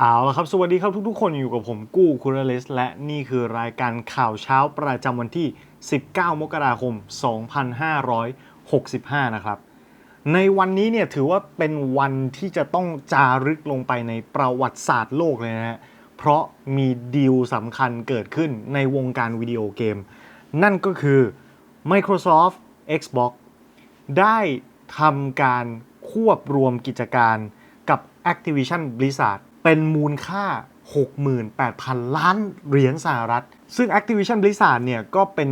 เอาละครับ สวัสดีครับทุกๆ คนอยู่กับผมกู้คูรเลส และนี่คือรายการข่าวเช้าประจำวันที่ 19 มกราคม 2565 นะครับ ในวันนี้เนี่ยถือว่าเป็นวันที่จะต้องจารึกลงไปในประวัติศาสตร์โลกเลยนะฮะ เพราะมีดีลสำคัญเกิดขึ้นในวงการวิดีโอเกม นั่นก็คือ Microsoft Xbox ได้ทำการควบรวมกิจการกับ Activision Blizzard เป็นมูลค่า 68,000 ล้านเหรียญสหรัฐ ซึ่ง Activision Blizzard เนี่ยก็เป็น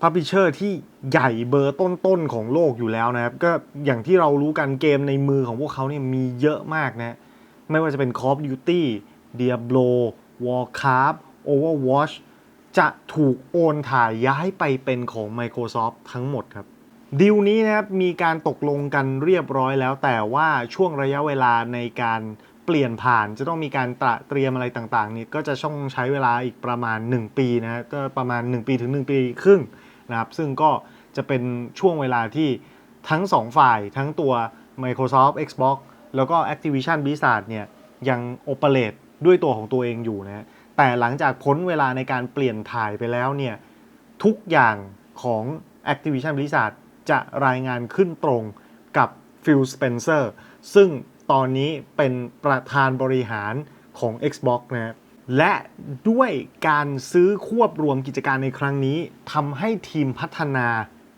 Publisher ที่ใหญ่เบอร์ต้นๆของโลกอยู่แล้วนะครับ ก็อย่างที่เรารู้กันเกมในมือของพวกเขาเนี่ยมีเยอะมากนะ ไม่ว่าจะเป็น Call of Duty Diablo Warcraft Overwatch จะถูกโอนถ่ายย้ายไปเป็นของ Microsoft ทั้งหมดครับดีลนี้นะครับมีการตกลงกันเรียบร้อยแล้วแต่ว่าช่วงระยะเวลาในการ เปลี่ยนผ่านจะต้องมีการตระเตรียมอะไรต่างๆนี่ก็จะต้องใช้เวลาอีกประมาณ 1 ปีนะฮะก็ประมาณ 1 ปีถึง 1 ปีครึ่งนะครับ ซึ่งก็จะเป็นช่วงเวลาที่ทั้ง 2 ฝ่ายทั้งตัว Microsoft Xbox แล้วก็ Activision Blizzard เนี่ยยังโอเปเรตด้วยตัวของตัวเองอยู่นะฮะแต่หลังจากพ้นเวลาในการเปลี่ยนถ่ายไปแล้วเนี่ยทุกอย่างของ Activision Blizzard จะรายงานขึ้นตรงกับ Phil Spencer ซึ่ง ตอนนี้เป็นประธานบริหารของ Xbox นะและด้วยการซื้อควบรวมกิจการในครั้งนี้ทำให้ทีมพัฒนา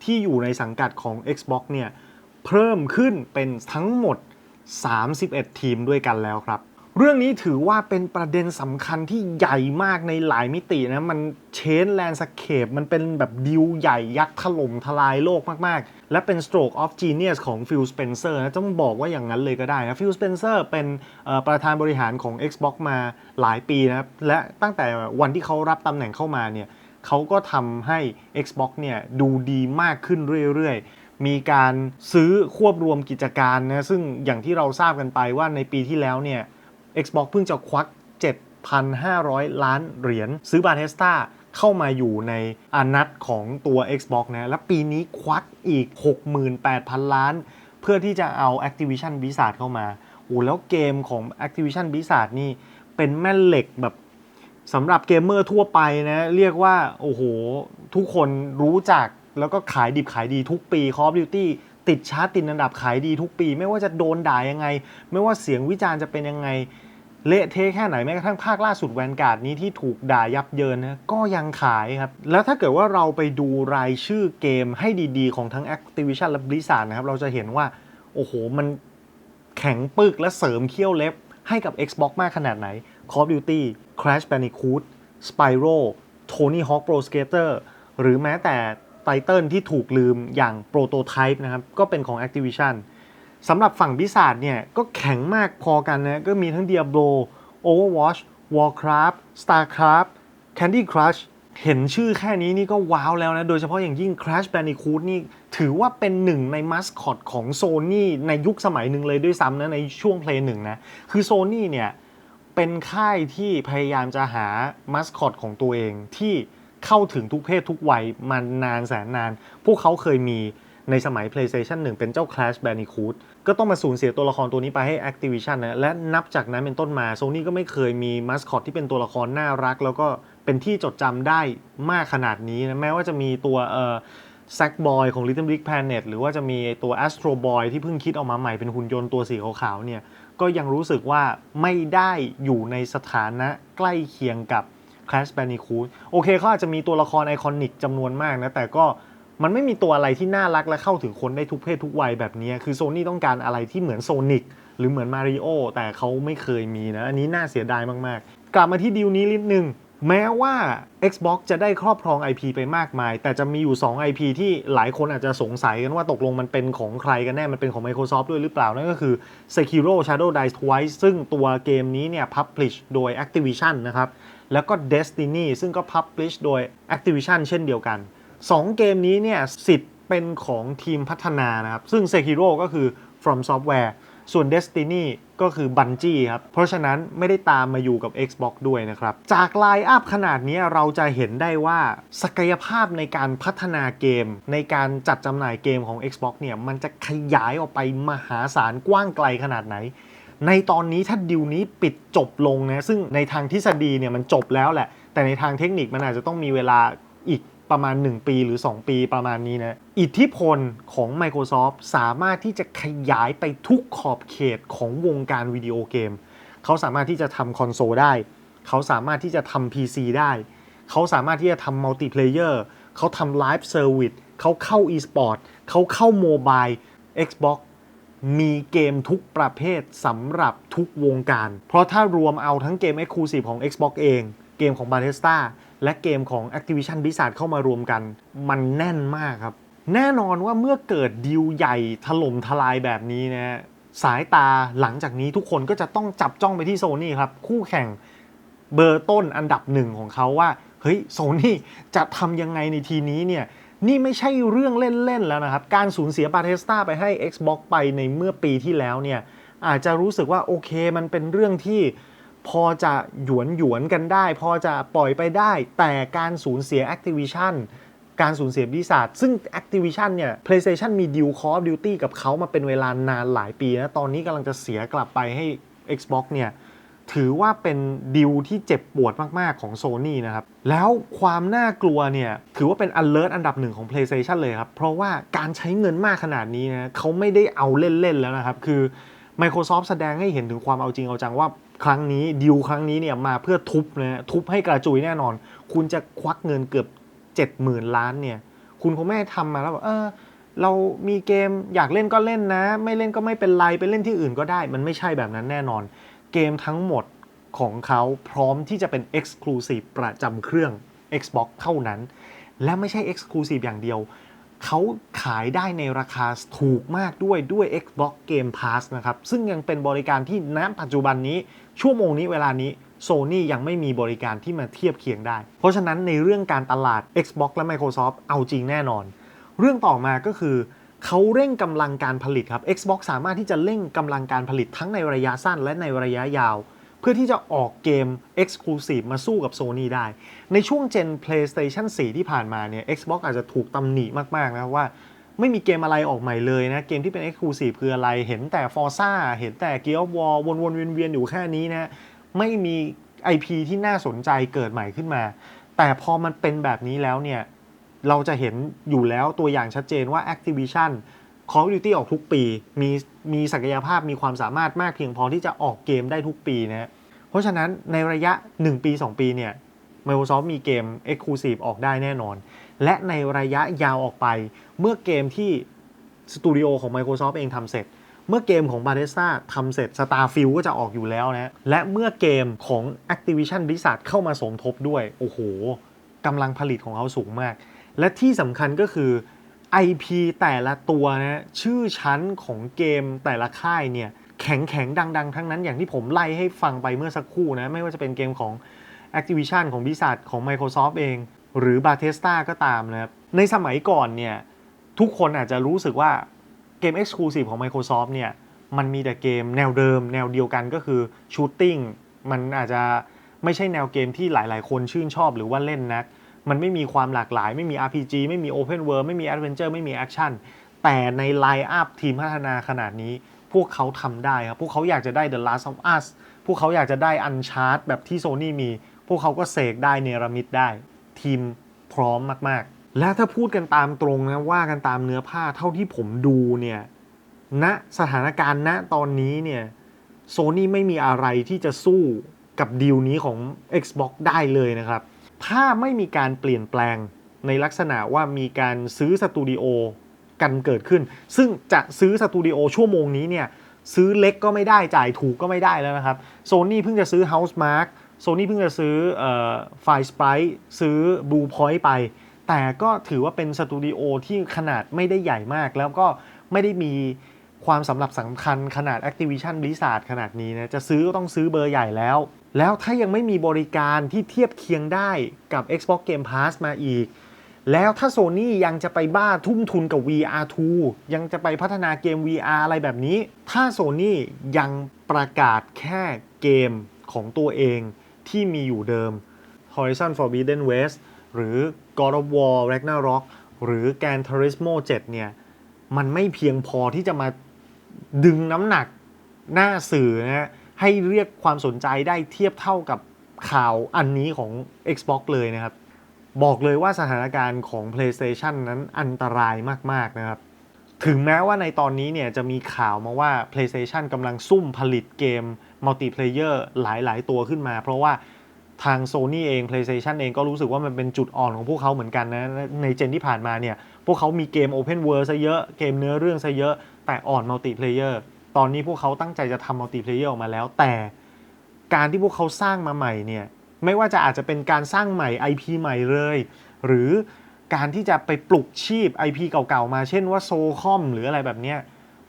ที่อยู่ในสังกัดของ Xbox เนี่ยเพิ่มขึ้นเป็นทั้งหมด 31 ทีมด้วยกันแล้วครับ เรื่องนี้ถือว่าเป็นประเด็นสำคัญที่ใหญ่มากในหลายมิตินะ มันเชนแลนสเคปมันเป็นแบบดิวใหญ่ยักษ์ถล่มทลายโลกมาก และเป็น stroke of genius ของ Phil Spencer นะต้องบอกว่าอย่างนั้นเลยก็ได้นะ Phil Spencer เป็นประธานบริหารของ Xbox มาหลายปีนะครับ และตั้งแต่วันที่เขารับตำแหน่งเข้ามาเนี่ยเขาก็ทำให้ Xbox เนี่ยดูดีมากขึ้นเรื่อยๆ มีการซื้อควบรวมกิจการนะ ซึ่งอย่างที่เราทราบกันไปว่าในปีที่แล้วเนี่ย Xbox เพิ่งจะควัก 7,500 ล้านเหรียญซื้อบาเทสตา เข้ามาอยู่ในอนัตของตัว Xbox นะ และปีนี้ควักอีก 68,000 ล้าน เพื่อที่จะเอา Activision Blizzard เข้ามาโอ้แล้วเกมของ Activision Blizzard นี่เป็นแม่เหล็กแบบสำหรับเกมเมอร์ทั่วไปนะ เรียกว่า โอ้โห ทุกคนรู้จักแล้วก็ขายดิบขายดีทุกปี Call of Duty ติดชาร์ตติดอันดับขายดีทุกปี ไม่ว่าจะโดนด่ายังไง ไม่ว่าเสียงวิจารณ์จะเป็นยังไง เละเทะแค่ไหนแม้กระทั่งภาคล่าสุดแวนการ์ดนี้ที่ถูกด่ายับเยินนะก็ยังขายครับ แล้วถ้าเกิดว่าเราไปดูรายชื่อเกมให้ดีๆ ของทั้ง Activision และ Blizzard นะครับ เราจะเห็นว่า โอ้โห มันแข็งปึกและเสริมเขี้ยวเล็บ ให้กับ Xbox มากขนาดไหน Call of Duty Crash Bandicoot Spyro Tony Hawk Pro Skater หรือแม้แต่ไตเติลที่ถูกลืมอย่าง Prototype นะครับก็เป็นของ Activision สำหรับฝั่งบิซาร์เนี่ยก็แข็งมากพอกันนะก็มีทั้ง Diablo Overwatch Warcraft Starcraft Candy Crush เห็นชื่อแค่นี้นี่ก็ว้าวแล้วนะ โดยเฉพาะอย่างยิ่ง Crash Bandicoot นี่ถือว่าเป็นหนึ่งในมัสคอตของ Sony ในยุคสมัยหนึ่งเลยด้วยซ้ำนะในช่วงเพลงหนึ่งนะ คือ Sony เนี่ยเป็นค่ายที่พยายามจะหามัสคอตของตัวเองที่เข้าถึงทุกเพศทุกวัยมานานแสนนาน พวกเขาเคยมี ในสมัย PlayStation 1 เป็นเจ้า Crash Bandicoot ก็ต้องมาสูญเสียตัวละครตัวนี้ไปให้ Activision นะ และนับจากนั้นเป็นต้นมา Sony ก็ไม่เคยมีมัสคอตที่เป็นตัวละครน่ารัก แล้วก็เป็นที่จดจำได้มากขนาดนี้นะแม้ว่าจะมีตัวเอ่อ Sack Boy ของ Little Big Planet หรือว่าจะมีตัว Astro Boy ที่เพิ่งคิดออกมาใหม่เป็นหุ่นยนต์ตัวสีขาวๆเนี่ยก็ยังรู้สึกว่าไม่ได้อยู่ในสถานะใกล้เคียงกับ Crash Bandicoot โอเคเขาอาจจะมีตัวละครไอคอนิกจำนวนมากนะ แต่ก็ มันไม่มีตัวอะไรที่น่ารักและเข้าถึงคนได้ทุกเพศทุกวัยแบบนี้ คือโซนี่ต้องการอะไรที่เหมือนโซนิกหรือเหมือนมาริโอแต่เขาไม่เคยมีนะ อันนี้น่าเสียดายมาก ๆ กลับมาที่ดีลนี้นิดนึง แม้ว่า Xbox จะได้ครอบครอง IP ไปมากมาย แต่จะมีอยู่ 2 IP ที่หลายคนอาจจะสงสัยกันว่าตกลงมันเป็นของใครกันแน่ มันเป็นของ Microsoft ด้วยหรือเปล่า นั่นก็คือ Sekiro Shadow Die Twice ซึ่งตัวเกมนี้เนี่ย publish โดย Activision นะครับ แล้วก็ Destiny ซึ่งก็ publish โดย Activision เช่นเดียวกัน 2 เกมนี้เนี่ยสิทธิ์เป็นของทีมพัฒนานะครับ ซึ่ง Sekiro ก็คือ From Software ส่วน Destiny ก็คือ Bungie ครับ เพราะฉะนั้นไม่ได้ตามมาอยู่กับ Xbox ด้วยนะครับ จากไลน์อัพขนาดนี้เราจะเห็นได้ว่าศักยภาพในการพัฒนาเกม ในการจัดจำหน่ายเกมของ Xbox เนี่ย มันจะขยายออกไปมหาศาลกว้างไกลขนาดไหน ในตอนนี้ถ้าดิวนี้ปิดจบลงนะ ซึ่งในทางทฤษฎีเนี่ยมันจบแล้วแหละ แต่ในทางเทคนิคมันอาจจะต้องมีเวลาอีก ประมาณ 1 ปีหรือ 2 ปีประมาณนี้นะ อิทธิพลของ Microsoft สามารถที่จะขยายไปทุกขอบเขตของวงการวิดีโอเกม เขาสามารถที่จะทำคอนโซลได้ เขาสามารถที่จะทำ PC ได้ เขาสามารถที่จะทำมัลติเพลเยอร์เขาทำไลฟ์เซอร์วิสเขาเข้า e-sport เขาเข้าโมบาย Xbox มีเกมทุกประเภทสำหรับทุกวงการ เพราะถ้ารวมเอาทั้งเกม Exclusive ของ Xbox เอง เกมของ Bethesda และเกมของ Activision Blizzard เข้ามารวมกัน มันแน่นมากครับ แน่นอนว่าเมื่อเกิดดีลใหญ่ถล่มทลายแบบนี้นะสายตาหลังจากนี้ทุกคนก็จะต้องจับจ้องไปที่โซนี่ครับ คู่แข่งเบอร์ต้นอันดับหนึ่งของเขาว่า เฮ้ยโซนี่จะทำยังไงในทีนี้เนี่ยนี่ไม่ใช่เรื่องเล่น ๆ แล้วนะครับ การสูญเสียบาเทสตาไปให้ Xbox ไปในเมื่อปีที่แล้วเนี่ยอาจจะรู้สึกว่าโอเคมันเป็นเรื่องที่ พอจะหยวนหยวนกันได้ พอจะปล่อยไปได้ แต่การสูญเสีย Activision การสูญเสียบิษัทซึ่ง Activision เนี่ย PlayStation มีดิว Call of Duty กับเขามาเป็นเวลานานหลายปีนะ ตอนนี้กำลังจะเสียกลับไปให้ Xbox เนี่ย ถือว่าเป็นดิวที่เจ็บปวดมาก ๆ ของ Sony นะครับ แล้วความน่ากลัวเนี่ย ถือว่าเป็น alert อันดับหนึ่งของ PlayStation เลยครับ เพราะว่าการใช้เงินมากขนาดนี้นะเขาไม่ได้เอาเล่น ๆ แล้วนะครับ คือ Microsoft แสดงให้เห็นถึงความเอาจริงเอาจังว่า ครั้งนี้ดิวครั้งนี้เนี่ยมาเพื่อทุบนะทุบให้กระจุยแน่นอน คุณจะควักเงินเกือบ70,000 ล้านเนี่ย คุณคงไม่ได้ทำมาแล้วแบบเออเรามีเกมอยากเล่นก็เล่นนะ ไม่เล่นก็ไม่เป็นไรไปเล่นที่อื่นก็ได้ มันไม่ใช่แบบนั้นแน่นอน เกมทั้งหมดของเขาพร้อมที่จะเป็น Exclusive ประจำเครื่อง Xbox เท่านั้น และไม่ใช่ Exclusive อย่างเดียว เขาขายได้ในราคาถูกมากด้วยด้วย Xbox Game Pass นะครับ ซึ่งยังเป็นบริการที่ณปัจจุบันนี้ ชั่วโมงนี้เวลานี้ Sony ยังไม่มีบริการที่มาเทียบเคียงได้ เพราะฉะนั้นในเรื่องการตลาด Xbox และ Microsoft เอาจริงแน่นอน เรื่องต่อมาก็คือเขาเร่งกำลังการผลิตครับ Xbox สามารถที่จะเร่งกำลังการผลิตทั้งในระยะสั้นและในระยะยาว พื่อที่จะออกเกม Exclusive มาสู้กับ Sony ได้ ในช่วงเจน PlayStation 4 ที่ผ่านมาเนี่ย Xbox อาจจะถูกตำหนิมาก ๆ นะครับว่าไม่มีเกมอะไรออกใหม่เลยนะ เกมที่เป็น Exclusive คืออะไร เห็นแต่ Forza เห็นแต่ Gears of War วนๆ เวียนๆ อยู่แค่นี้นะ ไม่มี IP ที่น่าสนใจเกิดใหม่ขึ้นมา แต่พอมันเป็นแบบนี้แล้วเนี่ย เราจะเห็นอยู่แล้วตัวอย่างชัดเจนว่า Activision Call of Duty ออกทุกปี มีมีศักยภาพมีความสามารถมากเพียงพอที่จะออกเกมได้ทุกปีนะ เพราะฉะนั้นในระยะ 1 ปี 2 ปีเนี่ย Microsoft มีเกม Exclusive ออกได้แน่นอน และในระยะยาวออกไป เมื่อเกมที่สตูดิโอของ Microsoft เองทำเสร็จ เมื่อเกมของ Bethesda ทำเสร็จ Starfield ก็จะออกอยู่แล้วนะ และเมื่อเกมของ Activision Blizzard เข้ามาสมทบด้วย โอ้โหกำลังผลิตของเขาสูงมาก และที่สำคัญก็คือ IP แต่ละตัวนะชื่อชั้นของเกมแต่ละค่ายเนี่ยแข็งแข็งๆดัง ๆ ทั้งนั้นอย่างที่ผมไล่ให้ฟังไปเมื่อสักครู่นะไม่ว่าจะเป็นเกมของ Activision ของ Blizzard ของ Microsoft เอง หรือ Bethesda ก็ตามนะครับในสมัยก่อนเนี่ยทุกคนอาจจะรู้สึกว่าเกม Exclusive ของ Microsoft เนี่ยมันมีแต่เกมแนวเดิม แนวเดียวกันก็คือ Shooting มันอาจจะไม่ใช่แนวเกมที่หลาย ๆ คนชื่นชอบหรือว่าเล่นนัก มันไม่มีความหลากหลาย ไม่มี RPG ไม่มี Open World ไม่มี Adventure ไม่มี Action แต่ในไลน์อัพทีมพัฒนาขนาดนี้ พวกเขาทำได้ครับ พวกเขาอยากจะได้ The Last of Us พวกเขาอยากจะได้ Uncharted แบบที่ Sony มี พวกเขาก็เสกได้เนรมิตได้ ทีมพร้อมมากๆ และถ้าพูดกันตามตรงนะ ว่ากันตามเนื้อผ้าเท่าที่ผมดูเนี่ยณสถานการณ์ณตอนนี้เนี่ยโซนี่ไม่มีอะไรที่จะสู้กับดีลนี้ของ Xbox ได้เลยนะครับ ถ้าไม่มีการเปลี่ยนแปลงในลักษณะว่ามีการซื้อสตูดิโอกันเกิดขึ้น ซึ่งจะซื้อสตูดิโอชั่วโมงนี้เนี่ยซื้อเล็กก็ไม่ได้จ่ายถูกก็ไม่ได้แล้วนะครับโซนี่เพิ่งจะซื้อ Housemark โซนี่เพิ่งจะซื้อไฟสไปซื้อ Blue Point ไป แต่ก็ถือว่าเป็นสตูดิโอที่ขนาดไม่ได้ใหญ่มาก แล้วก็ไม่ได้มีความสำหรับสำคัญขนาด Activision Blizzard ขนาดนี้นะ จะซื้อก็ต้องซื้อเบอร์ใหญ่แล้ว แล้วถ้ายังไม่มีบริการที่เทียบเคียงได้กับ Xbox Game Pass มาอีก แล้วถ้า Sony ยังจะไปบ้าทุ่มทุนกับ VR2 ยังจะไปพัฒนาเกม VR อะไรแบบนี้ ถ้า Sony ยังประกาศแค่เกมของตัวเองที่มีอยู่เดิม Horizon Forbidden West หรือ God of War Ragnarok หรือ Gran Turismo 7 เนี่ย มันไม่เพียงพอที่จะมาดึงน้ำหนักหน้าสื่อนะฮะ ให้เรียกความสนใจได้เทียบเท่ากับข่าวอันนี้ของ Xbox เลยนะครับ บอกเลยว่าสถานการณ์ของ PlayStation นั้นอันตรายมากๆนะครับ ถึงแม้ว่าในตอนนี้เนี่ยจะมีข่าวมาว่า PlayStation กำลังซุ่มผลิตเกมมัลติเพลเยอร์หลายๆ ตัวขึ้นมา เพราะว่าทาง Sony เอง PlayStation เองก็รู้สึกว่ามันเป็นจุดอ่อนของพวกเขาเหมือนกันนะ ในเจนที่ผ่านมาเนี่ย พวกเขามีเกม Open World ซะเยอะ เกมเนื้อเรื่องซะเยอะ แต่อ่อนมัลติเพลเยอร์ ตอนนี้พวกเขาตั้งใจจะทำมัลติเพลเยอร์ออกมาแล้ว แต่การที่พวกเขาสร้างมาใหม่เนี่ยไม่ว่าจะอาจจะเป็นการสร้างใหม่ IP ใหม่เลย หรือการที่จะไปปลุกชีพ IP เก่าๆมา เช่นว่าโซคอมหรืออะไรแบบเนี้ย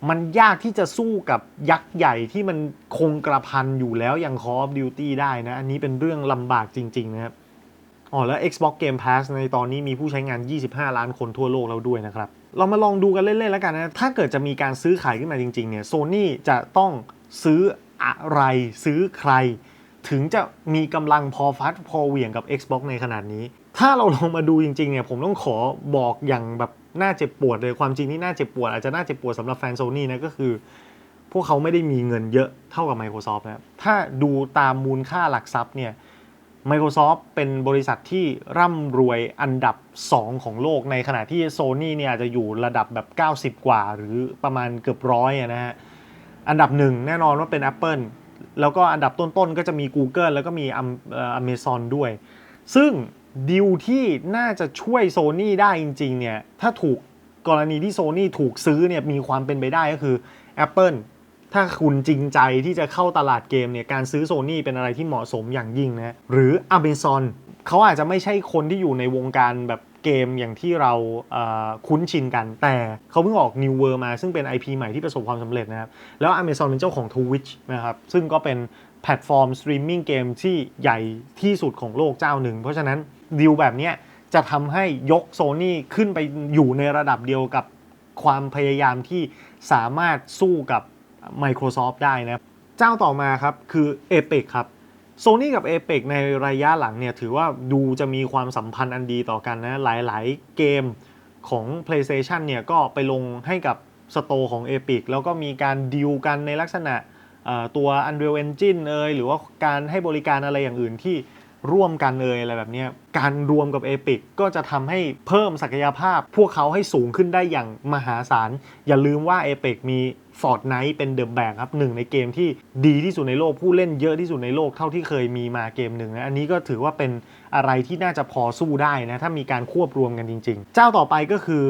มันยากที่จะสู้กับยักษ์ใหญ่ที่มันคงกระพันอยู่แล้วอย่าง Call of Duty ได้นะ อันนี้เป็นเรื่องลำบากจริง ๆ นะครับอ๋อแล้ว Xbox Game Pass ในตอนนี้มีผู้ใช้งาน 25 ล้านคนทั่วโลกแล้วด้วยนะครับ เรามาลองดูกันเล่นๆแล้วกันนะ ถ้าเกิดจะมีการซื้อขายขึ้นมาจริงๆเนี่ย Sony จะต้องซื้ออะไรซื้อใคร ถึงจะมีกำลังพอฟัดพอเหวี่ยงกับ Xbox ในขนาดนี้ ถ้าเราลองมาดูจริงๆเนี่ยผมต้องขอบอกอย่างแบบน่าเจ็บปวดเลยความจริงที่น่าเจ็บปวด อาจจะน่าเจ็บปวดสำหรับแฟนโซนี่นะก็คือ พวกเขาไม่ได้มีเงินเยอะเท่ากับ Microsoft นะถ้าดูตามมูลค่าหลักทรัพย์เนี่ย Microsoft เป็นบริษัทที่ร่ำรวยอันดับ 2 ของโลกในขณะที่ Sony เนี่ยอาจจะอยู่ระดับแบบ 90 กว่า หรือประมาณเกือบร้อยนะฮะ อันดับหนึ่งแน่นอนว่าเป็น Apple แล้วก็อันดับต้นๆก็จะมี Google แล้วก็มี Am- เอ่อ Amazon ด้วย ซึ่งดีลที่น่าจะช่วย Sony ได้จริงๆเนี่ยถ้าถูกกรณีที่ Sony ถูกซื้อเนี่ยมีความเป็นไปได้ก็คือ Apple ถ้าคุณจริงใจที่จะเข้าตลาดเกมเนี่ยการซื้อ Sony เป็นอะไรที่เหมาะสมอย่างยิ่งนะหรือ Amazon เขาอาจจะไม่ใช่คนที่อยู่ในวงการแบบเกมอย่างที่เราคุ้นชินกัน แต่เขาเพิ่งออก New World มาซึ่งเป็น IP ใหม่ที่ประสบความสำเร็จนะครับ แล้ว Amazon เป็นเจ้าของ Twitch นะครับ ซึ่งก็เป็นแพลตฟอร์มสตรีมมิ่งเกมที่ใหญ่ที่สุดของโลกเจ้าหนึ่ง เพราะฉะนั้นดีลแบบนี้จะทำให้ยก Sony ขึ้นไปอยู่ในระดับเดียวกับความพยายามที่สามารถสู้กับ Microsoft ได้นะเจ้าต่อมาครับคือ Epic ครับ Sony กับ Epic ในระยะหลังเนี่ยถือว่าดูจะมีความสัมพันธ์อันดีต่อกันนะหลายๆ เกมของ PlayStation เนี่ยก็ไปลงให้กับสโตร์ของ Epic แล้วก็มีการดีลกันในลักษณะตัว Unreal Engine เอยหรือว่าการให้บริการอะไรอย่างอื่นที่ ร่วมกันเอยอะไรแบบนี้การรวมกับ Epic ก็จะทำให้เพิ่มศักยภาพ พวกเขาให้สูงขึ้นได้อย่างมหาศาล อย่าลืมว่า Epic มี Fortnite เป็นเดอะแบกครับหนึ่งในเกมที่ดีที่สุดในโลกผู้เล่นเยอะที่สุดในโลกเท่าที่เคยมีมาเกมหนึ่งนะอันนี้ก็ถือว่าเป็นอะไรที่น่าจะพอสู้ได้นะถ้ามีการควบรวมกันจริง ๆ เจ้าต่อไปก็คือ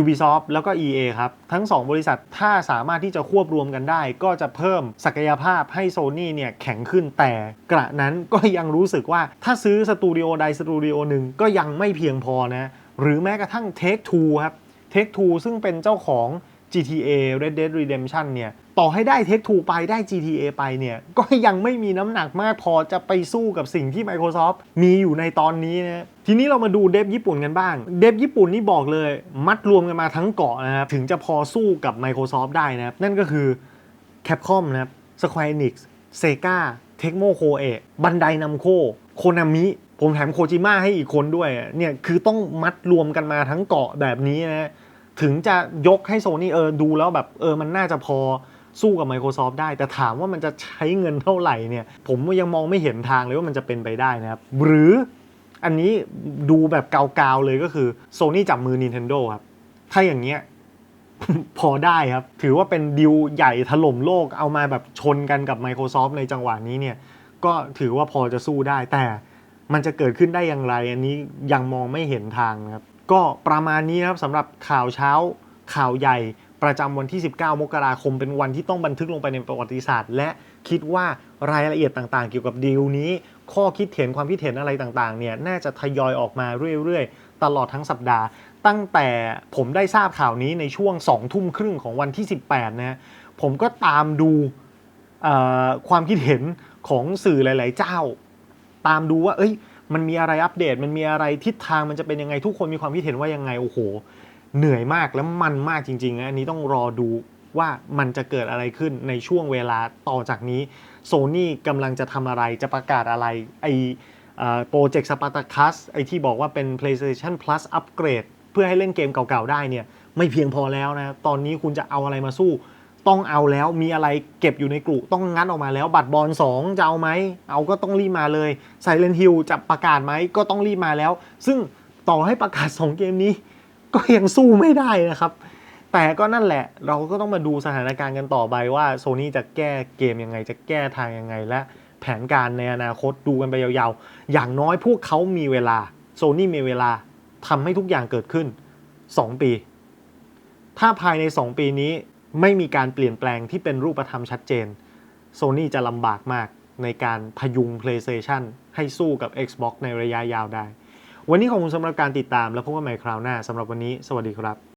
Ubisoft แล้วก็ EA ครับ ทั้ง 2 บริษัทถ้าสามารถที่จะควบรวมกันได้ ก็จะเพิ่มศักยภาพให้ Sony เนี่ยแข็งขึ้นแต่กระนั้นก็ยังรู้สึกว่าถ้าซื้อสตูดิโอใดสตูดิโอหนึ่งก็ยังไม่เพียงพอนะหรือแม้กระทั่ง Take Two ครับ Take Two ซึ่งเป็นเจ้าของ GTA Red Dead Redemption เนี่ย ต่อให้ได้ Take Two ไปได้ GTA ไปเนี่ย ก็ยังไม่มีน้ำหนักมากพอจะไปสู้กับสิ่งที่ Microsoft มีอยู่ในตอนนี้นะทีนี้เรามาดูเดฟญี่ปุ่นกันบ้าง เดฟญี่ปุ่นนี่บอกเลย มัดรวมกันมาทั้งเกาะนะครับ ถึงจะพอสู้กับ Microsoft ได้นะครับ นั่นก็คือ Capcom นะครับ Square Enix Sega Tecmo Koei Bandai Namco Konami ผมแถมโคจิม a ให้อีกคนด้วยเนี่ยคือต้องมัดรวมกันมาทั้งเกาะแบบนี้นะถึงจะยกให้โซนี่เออดูแล้วแบบเออมันน่าจะพอ สู้กับ Microsoft ได้ แต่ถามว่ามันจะใช้เงินเท่าไหร่เนี่ยผมยังมองไม่เห็นทางเลยว่ามันจะเป็นไปได้นะครับ หรืออันนี้ดูแบบกาวๆเลยก็คือ Sony จับมือ Nintendo ครับ ถ้าอย่างเงี้ยพอได้ครับ ถือว่าเป็นดิวใหญ่ถล่มโลกเอามาแบบชนกันกับ Microsoft ในจังหวะนี้เนี่ยก็ถือว่าพอจะสู้ได้แต่มันจะเกิดขึ้นได้อย่างไร อันนี้ยังมองไม่เห็นทางนะครับ ก็ประมาณนี้นะครับสำหรับข่าวเช้าข่าวใหญ่ ประจำวันที่ 19 มกราคม เป็นวันที่ต้องบันทึกลงไปในประวัติศาสตร์ และคิดว่ารายละเอียดต่างๆ เกี่ยวกับดีลนี้ ข้อคิดเห็นความคิดเห็นอะไรต่างๆ เนี่ยน่าจะทยอยออกมาเรื่อยๆ ตลอดทั้งสัปดาห์ ตั้งแต่ผมได้ทราบข่าวนี้ในช่วง 2 ทุ่มครึ่งของวันที่ 18 นะผมก็ตามดูความคิดเห็นของสื่อหลาย ๆ เจ้า ตามดูว่า เอ้ย มันมีอะไรอัปเดต มันมีอะไรทิศทางมันจะเป็นยังไงทุกคนมีความคิดเห็นว่ายังไงโอ้โห เหนื่อยมากแล้วมันมากจริงๆนะอันนี้ต้องรอดูว่ามันจะเกิดอะไรขึ้นในช่วงเวลาต่อจากนี้โซ n y กำลังจะทำอะไรจะประกาศอะไรไอโปรเจกต์สปาร์ตาคัสไอที่บอกว่าเป็น PlayStation Plus Upgrade เพื่อให้เล่นเกมเก่าๆได้เนี่ยไม่เพียงพอแล้วนะตอนนี้คุณจะเอาอะไรมาสู้ ต้องเอาแล้วมีอะไรเก็บอยู่ในกลุ่ต้องงัดออกมาแล้ว บัตรบอล2จะเอาไหม เอาก็ต้องรีบมาเลยไซเลนฮิลจะประกาศไหมก็ต้องรีบมาแล้ว ซึ่งต่อให้ประกาศ 2 เกมนี้ ก็ยังสู้ไม่ได้นะครับ แต่ก็นั่นแหละเราก็ต้องมาดูสถานการณ์กันต่อไปว่าโซนี่จะแก้เกมยังไงจะแก้ทางยังไง และแผนการในอนาคตดูกันไปยาวๆ อย่างน้อยพวกเขามีเวลาโซนี่มีเวลาทำให้ทุกอย่างเกิดขึ้น 2 ปี ถ้าภายใน 2 ปีนี้ไม่มีการเปลี่ยนแปลงที่เป็นรูปธรรมชัดเจนโซนี่จะลำบากมากในการพยุง PlayStation ให้สู้กับ Xbox ในระยะยาวได้ วันนี้ขอบคุณสำหรับการติดตามแล้วพบกันใหม่คราวหน้าสำหรับวันนี้ สวัสดีครับ